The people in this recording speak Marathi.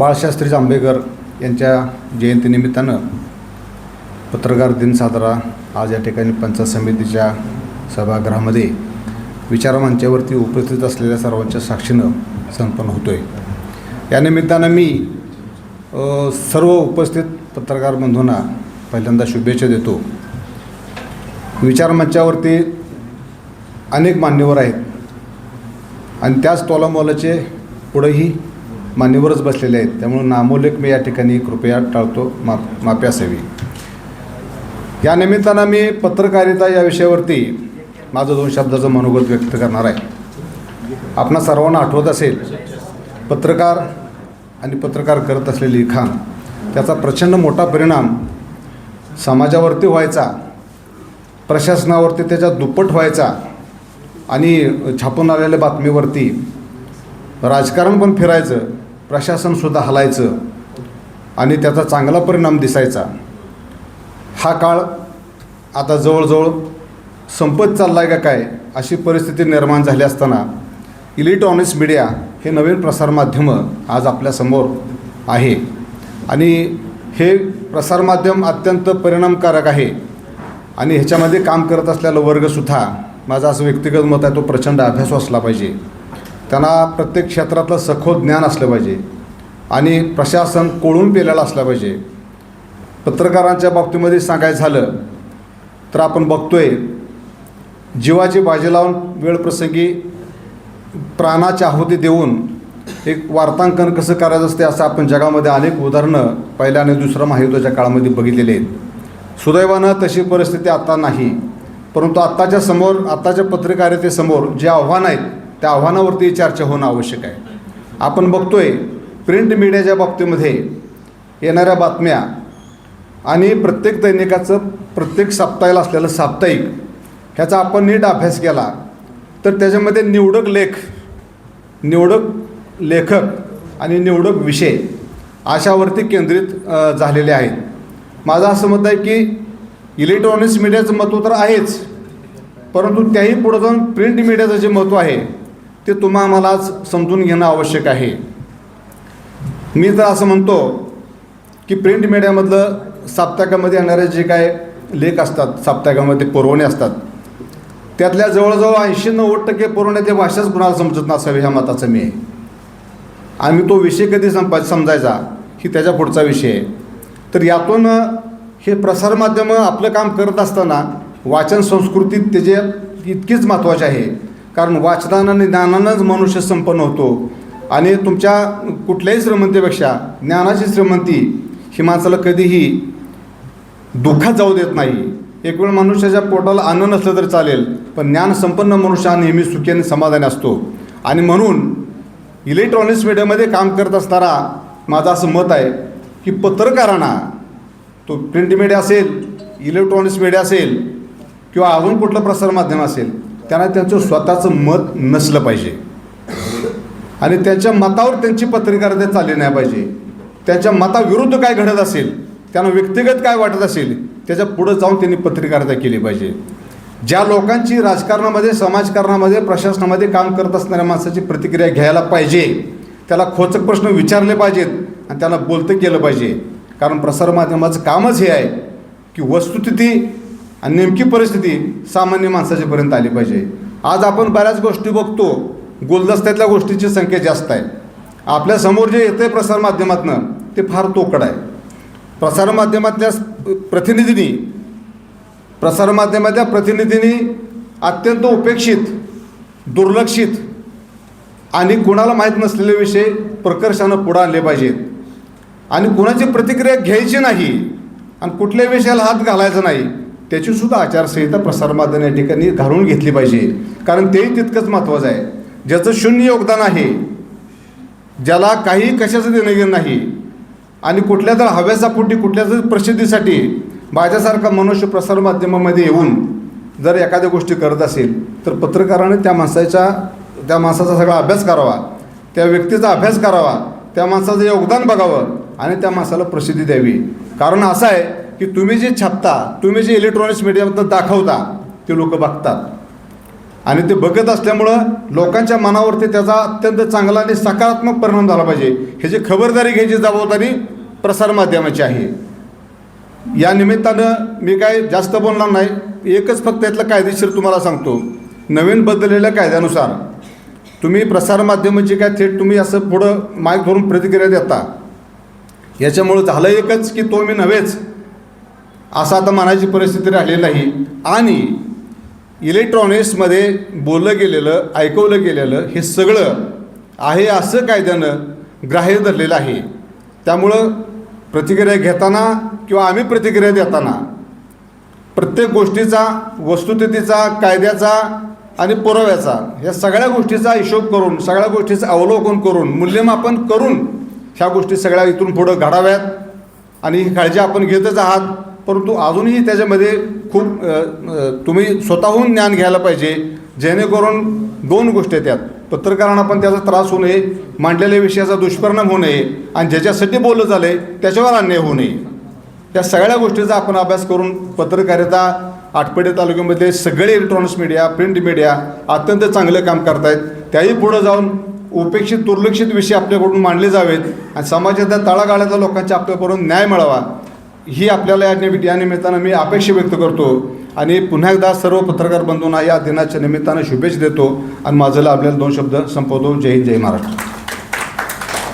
बाळशास्त्री जांभेकर यांच्या जयंतीनिमित्तानं पत्रकार दिन साजरा आज या ठिकाणी पंचायत समितीच्या सभागृहामध्ये विचारमंचावरती उपस्थित असलेल्या सर्वांच्या साक्षीनं संपन्न होतो आहे या निमित्तानं मी सर्व उपस्थित पत्रकार बंधूंना पहिल्यांदा शुभेच्छा देतो. विचारमंचावरती अनेक मान्यवर आहेत. आणि त्याच तोलामोलाचे पुढेही मान्यवरच बसलेले आहेत. त्यामुळे नामोल्लेख मी या ठिकाणी कृपया टाळतो माप माफी असावी. या निमित्तानं मी पत्रकारिता या विषयावरती माझं दोन शब्दाचं मनोगत व्यक्त करणार आहे. आपणा सर्वांना आठवत असेल पत्रकार आणि पत्रकार करत असलेले लिखाण त्याचा प्रचंड मोठा परिणाम समाजावरती व्हायचा प्रशासनावरती त्याचा दुप्पट व्हायचा आणि छापून आलेल्या बातमीवरती राजकारण पण फिरायचं प्रशासनसुद्धा हलायचं आणि त्याचा चांगला परिणाम दिसायचा. हा काळ आता जवळजवळ संपत चालला आहे का काय अशी परिस्थिती निर्माण झाली असताना इलेक्ट्रॉनिक्स मीडिया हे नवीन प्रसारमाध्यमं आज आपल्यासमोर आहे. आणि हे प्रसारमाध्यम अत्यंत परिणामकारक आहे. आणि ह्याच्यामध्ये काम करत असलेला वर्गसुद्धा माझा असं व्यक्तिगत मत आहे तो प्रचंड अभ्यासू असला पाहिजे. त्यांना प्रत्येक क्षेत्रातलं सखोल ज्ञान असलं पाहिजे आणि प्रशासन कोळून पेलेलं असलं पाहिजे. पत्रकारांच्या बाबतीमध्ये सांगायचं झालं तर आपण बघतोय जीवाची बाजी लावून वेळप्रसंगी प्राणाची आहुती देऊन एक वार्तांकन कसं करायचं असते असं आपण जगामध्ये अनेक उदाहरणं पहिल्या आणि दुसऱ्या महायुद्धाच्या काळामध्ये बघितलेले आहेत. सुदैवानं तशी परिस्थिती आता नाही परंतु आत्ताच्या समोर आत्ताच्या पत्रकारितेसमोर जे आव्हान आहेत त्या आव्हानावरती चर्चा होणं आवश्यक आहे. आपण बघतोय प्रिंट मीडियाच्या बाबतीमध्ये येणाऱ्या बातम्या आणि प्रत्येक दैनिकाचं प्रत्येक साप्ताहिला असलेलं साप्ताहिक ह्याचा आपण नीट अभ्यास केला तर त्याच्यामध्ये निवडक लेख निवडक लेखक आणि निवडक विषय अशावरती केंद्रित झालेले आहेत. माझं असं मत आहे की इलेक्ट्रॉनिक्स मीडियाचं महत्त्व तर आहेच परंतु त्याही पुढं जाऊन प्रिंट मीडियाचं जे महत्त्व आहे ते तुम्हा आम्हालाच समजून घेणं आवश्यक आहे. मी तर असं म्हणतो की प्रिंट मीडियामधलं साप्ताहिकामध्ये येणारे जे काय लेख असतात साप्ताहिकामध्ये पुरवणे असतात त्यातल्या जवळजवळ ऐंशी नव्वद टक्के पुरवणे ते भाषाच कुणाला समजत नसावे ह्या मताचं मी आहे. तो विषय कधी संपा समजायचा ही त्याच्या पुढचा विषय आहे. तर यातून हे प्रसारमाध्यमं आपलं काम करत असताना वाचन संस्कृतीत त्याचे इतकीच महत्त्वाचे आहे कारण वाचनानं आणि ज्ञानानंच मनुष्य संपन्न होतो. आणि तुमच्या कुठल्याही श्रीमंतीपेक्षा ज्ञानाची श्रीमंती ही माणसाला कधीही दुःखात जाऊ देत नाही. एक वेळ मनुष्याच्या पोटाला अन्न नसलं तरी चालेल पण ज्ञान संपन्न मनुष्य हा नेहमी सुखी आणि समाधानी असतो. आणि म्हणून इलेक्ट्रॉनिक्स मीडियामध्ये काम करत असताना माझं असं मत आहे की पत्रकारांना तो प्रिंट मीडिया असेल इलेक्ट्रॉनिक्स मीडिया असेल किंवा अजून कुठलं प्रसारमाध्यम असेल त्यांना त्यांचं स्वतःचं मत नसलं पाहिजे. आणि त्यांच्या मतावर त्यांची पत्रकारिता चालली नाही पाहिजे. त्यांच्या मताविरुद्ध काय घडत असेल त्यांना व्यक्तिगत काय वाटत असेल त्याच्या पुढं जाऊन त्यांनी पत्रकारिता केली पाहिजे. ज्या लोकांची राजकारणामध्ये समाजकारणामध्ये प्रशासनामध्ये काम करत असणाऱ्या माणसाची प्रतिक्रिया घ्यायला पाहिजे त्याला खोचक प्रश्न विचारले पाहिजेत आणि त्याला बोलतं केलं पाहिजे. कारण प्रसारमाध्यमाचं कामच हे आहे की वस्तुस्थिती आणि नेमकी परिस्थिती सामान्य माणसाच्यापर्यंत आली पाहिजे. आज आपण बऱ्याच गोष्टी बघतो. गुलदस्त्यातल्या गोष्टीची संख्या जास्त आहे. आपल्यासमोर जे येतं आहे प्रसारमाध्यमातनं ते फार तोकड आहे. प्रसारमाध्यमातल्या प्रतिनिधींनी प्रसारमाध्यमातल्या प्रतिनिधींनी अत्यंत उपेक्षित दुर्लक्षित आणि कुणाला माहीत नसलेले विषय प्रकर्षानं पुढं आणले पाहिजेत. आणि कुणाची प्रतिक्रिया घ्यायची नाही आणि कुठल्याही विषयाला हात घालायचा नाही त्याचीसुद्धा आचारसंहिता प्रसारमाध्यम या ठिकाणी घालून घेतली पाहिजे. कारण तेही तितकंच महत्त्वाचं आहे. ज्याचं शून्य योगदान आहे ज्याला काही कशाचं देणं घेणं नाही आणि कुठल्या तर हव्याचा पोटी कुठल्या तरी प्रसिद्धीसाठी माझ्यासारखा मनुष्य प्रसारमाध्यमामध्ये येऊन जर एखाद्या गोष्टी करत असेल तर पत्रकाराने त्या माणसाच्या त्या माणसाचा सगळा अभ्यास करावा त्या व्यक्तीचा अभ्यास करावा त्या माणसाचं योगदान बघावं आणि त्या माणसाला प्रसिद्धी द्यावी. कारण असं आहे की तुम्ही जे छापता तुम्ही जे इलेक्ट्रॉनिक्स मीडियाबद्दल दाखवता ते लोक बघतात. आणि ते बघत असल्यामुळं लोकांच्या मनावरती त्याचा अत्यंत चांगला आणि सकारात्मक परिणाम झाला पाहिजे. ह्याची खबरदारी घ्यायची जबाबदारी प्रसारमाध्यमाची आहे. या निमित्तानं मी काय जास्त बोलणार नाही. एकच फक्त यातलं कायदेशीर तुम्हाला सांगतो. नवीन बदललेल्या कायद्यानुसार तुम्ही प्रसारमाध्यमाची काय थेट तुम्ही असं पुढं माईक धरून प्रतिक्रिया देता. याच्यामुळं झालं एकच की तो मी नव्हेच. असं आता म्हणायची परिस्थिती राहिलेली नाही. आणि इलेक्ट्रॉनिक्समध्ये बोललं गेलेलं ऐकवलं गेलेलं हे सगळं आहे असं कायद्यानं ग्राह्य धरलेलं आहे. त्यामुळं प्रतिक्रिया घेताना किंवा आम्ही प्रतिक्रिया देताना प्रत्येक गोष्टीचा वस्तुस्थितीचा कायद्याचा आणि पुराव्याचा या सगळ्या गोष्टीचा हिशोब करून सगळ्या गोष्टीचं अवलोकन करून मूल्यमापन करून ह्या गोष्टी सगळ्या इथून पुढं घडाव्यात. आणि ही काळजी आपण घेतच आहात. परंतु अजूनही त्याच्यामध्ये खूप तुम्ही स्वतःहून ज्ञान घ्यायला पाहिजे जेणेकरून दोन गोष्टी आहेत त्यात पत्रकारांना पण त्याचा त्रास होऊ नये मांडलेल्या विषयाचा दुष्परिणाम होऊ नये आणि ज्याच्यासाठी बोललं झालं आहे त्याच्यावर अन्याय होऊ नये. या सगळ्या गोष्टीचा आपण अभ्यास करून पत्रकारिता आटपाडी तालुक्यामध्ये सगळे इलेक्ट्रॉनिक्स मीडिया प्रिंट मीडिया अत्यंत चांगलं काम करतायत. त्याही पुढं जाऊन उपेक्षित दुर्लक्षित विषय आपल्याकडून मांडले जावेत आणि समाजाच्या तळागाळ्यातल्या लोकांच्या आपल्याकडून न्याय मिळावा. ही आपल्याला या निमित्त या निमित्तानं मी अपेक्षा व्यक्त करतो आणि पुन्हा एकदा सर्व पत्रकार बंधूंना या दिनाच्या निमित्तानं शुभेच्छा देतो. आणि माझं आपल्याला दोन शब्द संपवतो. जय हिंद जय महाराष्ट्र.